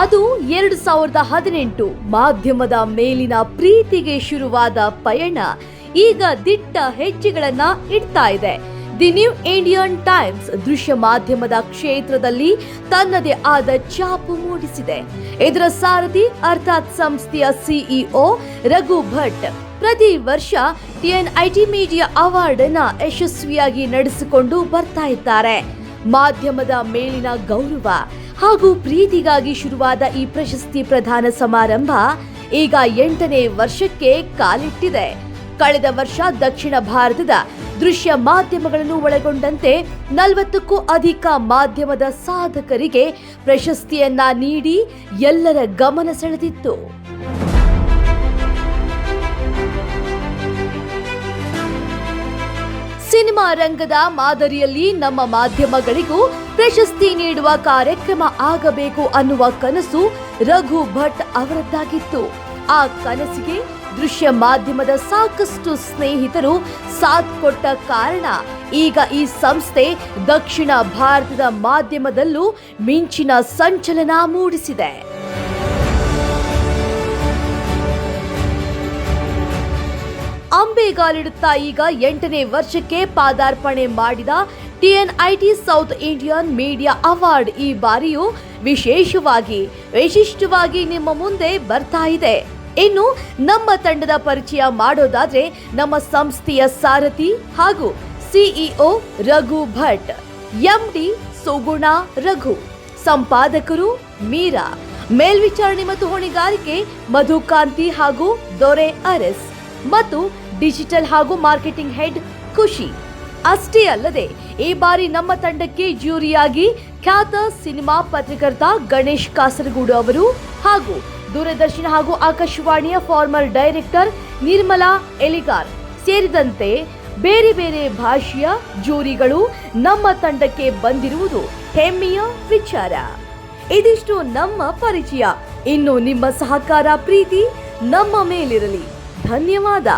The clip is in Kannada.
ಅದು ಎರಡು ಸಾವಿರದ ಹದಿನೆಂಟು ಮಾಧ್ಯಮದ ಮೇಲಿನ ಪ್ರೀತಿಗೆ ಶುರುವಾದ ಪಯಣ ಈಗ ದಿಟ್ಟ ಹೆಜ್ಜೆಗಳನ್ನ ಇಡ್ತಾ ಇದೆ. ದಿ ನ್ಯೂ ಇಂಡಿಯನ್ ಟೈಮ್ಸ್ ದೃಶ್ಯ ಮಾಧ್ಯಮದ ಕ್ಷೇತ್ರದಲ್ಲಿ ತನ್ನದೇ ಆದ ಛಾಪು ಮೂಡಿಸಿದೆ. ಇದರ ಸಾರಥಿ ಅರ್ಥಾತ್ ಸಂಸ್ಥೆಯ ಸಿಇಒ ರಘು ಭಟ್. ಪ್ರತಿ ವರ್ಷ ಟಿಎನ್ಐಟಿ ಮೀಡಿಯಾ ಅವಾರ್ಡ್ ಯಶಸ್ವಿಯಾಗಿ ನಡೆಸಿಕೊಂಡು ಬರ್ತಾ ಇದ್ದಾರೆ. ಮಾಧ್ಯಮದ ಮೇಲಿನ ಗೌರವ ಹಾಗೂ ಪ್ರೀತಿಗಾಗಿ ಶುರುವಾದ ಈ ಪ್ರಶಸ್ತಿ ಪ್ರದಾನ ಸಮಾರಂಭ ಈಗ ಎಂಟನೇ ವರ್ಷಕ್ಕೆ ಕಾಲಿಟ್ಟಿದೆ. ಕಳೆದ ವರ್ಷ ದಕ್ಷಿಣ ಭಾರತದ ದೃಶ್ಯ ಮಾಧ್ಯಮಗಳನ್ನು ಒಳಗೊಂಡಂತೆ ನಲವತ್ತಕ್ಕೂ ಅಧಿಕ ಮಾಧ್ಯಮದ ಸಾಧಕರಿಗೆ ಪ್ರಶಸ್ತಿಯನ್ನ ನೀಡಿ ಎಲ್ಲರ ಗಮನ ಸೆಳೆದಿತ್ತು. ಸಿನಿಮಾ ರಂಗದ ಮಾದರಿಯಲ್ಲಿ ನಮ್ಮ ಮಾಧ್ಯಮಗಳಿಗೂ ಪ್ರಶಸ್ತಿ ನೀಡುವ ಕಾರ್ಯಕ್ರಮ ಆಗಬೇಕು ಅನ್ನುವ ಕನಸು ರಘು ಭಟ್ ಅವರದ್ದಾಗಿತ್ತು. ಆ ಕನಸಿಗೆ ದೃಶ್ಯ ಮಾಧ್ಯಮದ ಸಾಕಷ್ಟು ಸ್ನೇಹಿತರು ಸಾಥ್ ಕೊಟ್ಟ ಕಾರಣ ಈಗ ಈ ಸಂಸ್ಥೆ ದಕ್ಷಿಣ ಭಾರತದ ಮಾಧ್ಯಮದಲ್ಲೂ ಮಿಂಚಿನ ಸಂಚಲನ ಮೂಡಿಸಿದೆ. ಅಂಬೆಗಾಲಿಡುತ್ತಾ ಈಗ ಎಂಟನೇ ವರ್ಷಕ್ಕೆ ಪಾದಾರ್ಪಣೆ ಮಾಡಿದ TNIT south Indian media award ಈ ಬಾರಿಯೂ ವಿಶೇಷವಾಗಿ, ವಿಶಿಷ್ಟವಾಗಿ ನಿಮ್ಮ ಮುಂದೆ ಬರ್ತಾ ಇದೆ. ಇನ್ನು ನಮ್ಮ ತಂಡದ ಪರಿಚಯ ಮಾಡೋದಾದ್ರೆ ನಮ್ಮ ಸಂಸ್ಥೆಯ ಸಾರಥಿ ಹಾಗೂ ಸಿಇಒ ರಘು ಭಟ್ ಎಂಡಿ ಸುಗುಣ ರಘು, ಸಂಪಾದಕರು ಮೀರಾ, ಮೇಲ್ವಿಚಾರಣೆ ಮತ್ತು ಹೊಣೆಗಾರಿಕೆ ಮಧುಕಾಂತಿ ಹಾಗೂ ದೊರೆ ಅರಸ್ ಮತ್ತು ಡಿಜಿಟಲ್ ಹಾಗೂ ಮಾರ್ಕೆಟಿಂಗ್ ಹೆಡ್ ಖುಷಿ. ಅಷ್ಟೇ ಅಲ್ಲದೆ, ಈ ಬಾರಿ ನಮ್ಮ ತಂಡಕ್ಕೆ ಜ್ಯೂರಿಯಾಗಿ ಖ್ಯಾತ ಸಿನಿಮಾ ಪತ್ರಕರ್ತ ಗಣೇಶ್ ಕಾಸರಗೂಡು ಅವರು ಹಾಗೂ ದೂರದರ್ಶನ ಹಾಗೂ ಆಕಾಶವಾಣಿಯ ಫಾರ್ಮರ್ ಡೈರೆಕ್ಟರ್ ನಿರ್ಮಲಾ ಎಲಿಗಾರ್ ಸೇರಿದಂತೆ ಬೇರೆ ಬೇರೆ ಭಾಷೆಯ ಜೂರಿಗಳು ನಮ್ಮ ತಂಡಕ್ಕೆ ಬಂದಿರುವುದು ಹೆಮ್ಮೆಯ ವಿಚಾರ. ಇದಿಷ್ಟು ನಮ್ಮ ಪರಿಚಯ. ಇನ್ನು ನಿಮ್ಮ ಸಹಕಾರ, ಪ್ರೀತಿ ನಮ್ಮ ಮೇಲಿರಲಿ. ಧನ್ಯವಾದ.